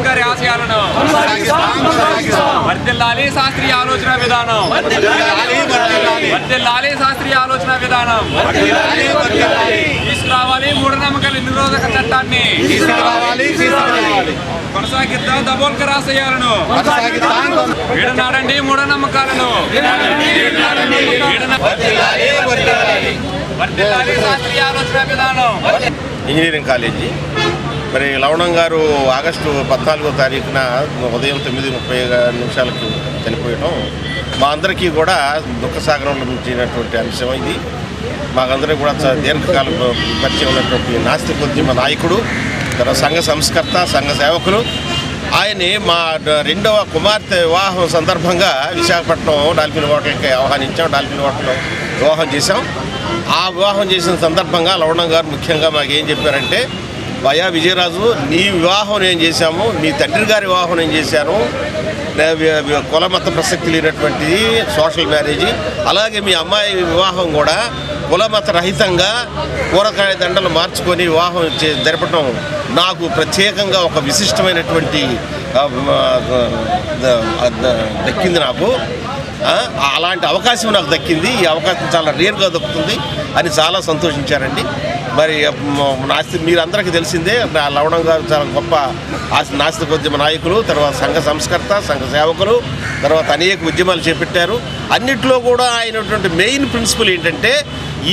గారి ఆశయాలను వర్దిల్లాలి శాస్త్రీయ ఆలోచన విధానం వర్దిల్లాలి శాస్త్రీయ ఆలోచన విధానం తీసుకురావాలి మూఢనమ్మకాల నిరోధక చట్టాన్ని కొనసాగిద్దాం దబోల్కర్ ఆశయాలను వీడనాడండి మూఢనమ్మకాలను। వీడన- వర్ధిల్లాలి శాస్త్రీయ ఆలోచన విధానం ఇంజనీరింగ్ కాలేజీ. మరి లవణం గారు ఆగస్టు పద్నాలుగో తారీఖున ఉదయం తొమ్మిది ముప్పై నిమిషాలకు చనిపోయడం మా అందరికీ కూడా దుఃఖసాగరంలో మించినటువంటి అంశం ఇది. మాకందరికీ కూడా చ- దీర్ఘకాల పరిచయం ఉన్నటువంటి నాస్తికోద్యమ నాయకుడు తన సంఘ సంస్కర్త సంఘ సేవకులు. ఆయన్ని మా రెండవ కుమార్తె వివాహం సందర్భంగా విశాఖపట్నం డాల్ఫిన్ హోటల్కి ఆహ్వానించాం. డాల్ఫిన్ హోటల్లో వివాహం చేశాం. ఆ వివాహం చేసిన సందర్భంగా లవణం గారు ముఖ్యంగా మాకు ఏం చెప్పారంటే భయా విజయరాజు నీ వివాహం నేను చేశాము మీ తండ్రి గారి వివాహం నేను చేశాను. కులమత ప్రసక్తి లేనటువంటిది సోషల్ మ్యారేజ్. అలాగే మీ అమ్మాయి వివాహం కూడా కులమత రహితంగా కూరగాయ దండలు మార్చుకొని వివాహం చే జరపడం నాకు ప్రత్యేకంగా ఒక విశిష్టమైనటువంటి దక్కింది నాకు. అలాంటి అవకాశం నాకు దక్కింది. ఈ అవకాశం చాలా రేర్గా దక్కుతుంది అని చాలా సంతోషించారండి. మరి నాస్తి మీరందరికీ తెలిసిందే లవణం గారు చాలా గొప్ప నాస్తిక ఉద్యమ నాయకులు తర్వాత సంఘ సంస్కర్త సంఘ సేవకులు తర్వాత అనేక ఉద్యమాలు చేపట్టారు. అన్నిట్లో కూడా ఆయనటువంటి మెయిన్ ప్రిన్సిపల్ ఏంటంటే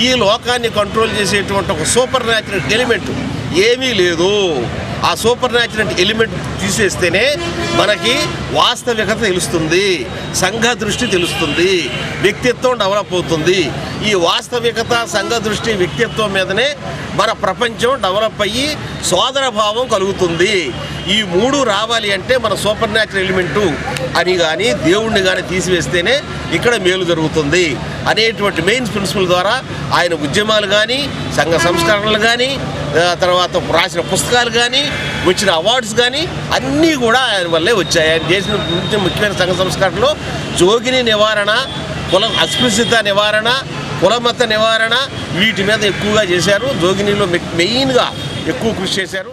ఈ లోకాన్ని కంట్రోల్ చేసేటువంటి ఒక సూపర్ న్యాచురల్ ఎలిమెంట్ ఏమీ లేదు. ఆ సూపర్ న్యాచురల్ ఎలిమెంట్ తీసేస్తేనే మనకి వాస్తవికత తెలుస్తుంది సంఘ దృష్టి తెలుస్తుంది వ్యక్తిత్వం డెవలప్ అవుతుంది. ఈ వాస్తవికత సంఘ దృష్టి వ్యక్తిత్వం మీదనే మన ప్రపంచం డెవలప్ అయ్యి సోదర భావం కలుగుతుంది. ఈ మూడు రావాలి అంటే మన సూపర్ న్యాచురల్ ఎలిమెంటు అని కానీ దేవుణ్ణి కానీ తీసివేస్తేనే ఇక్కడ మేలు జరుగుతుంది. అనేటువంటి మెయిన్ ప్రిన్సిపల్ ద్వారా ఆయన ఉద్యమాలు కానీ సంఘ సంస్కరణలు కానీ తర్వాత రాసిన పుస్తకాలు కానీ వచ్చిన అవార్డ్స్ కానీ అన్నీ కూడా ఆయన వల్లే వచ్చాయి. ఆయన చేసిన ముఖ్యమైన సంఘ సంస్కరణలో జోగిని నివారణ కుల అస్పృశ్యత నివారణ కులమత నివారణ వీటి మీద ఎక్కువగా చేశారు. జోగినిలో మెయిన్గా ఎక్కువ కృషి చేశారు.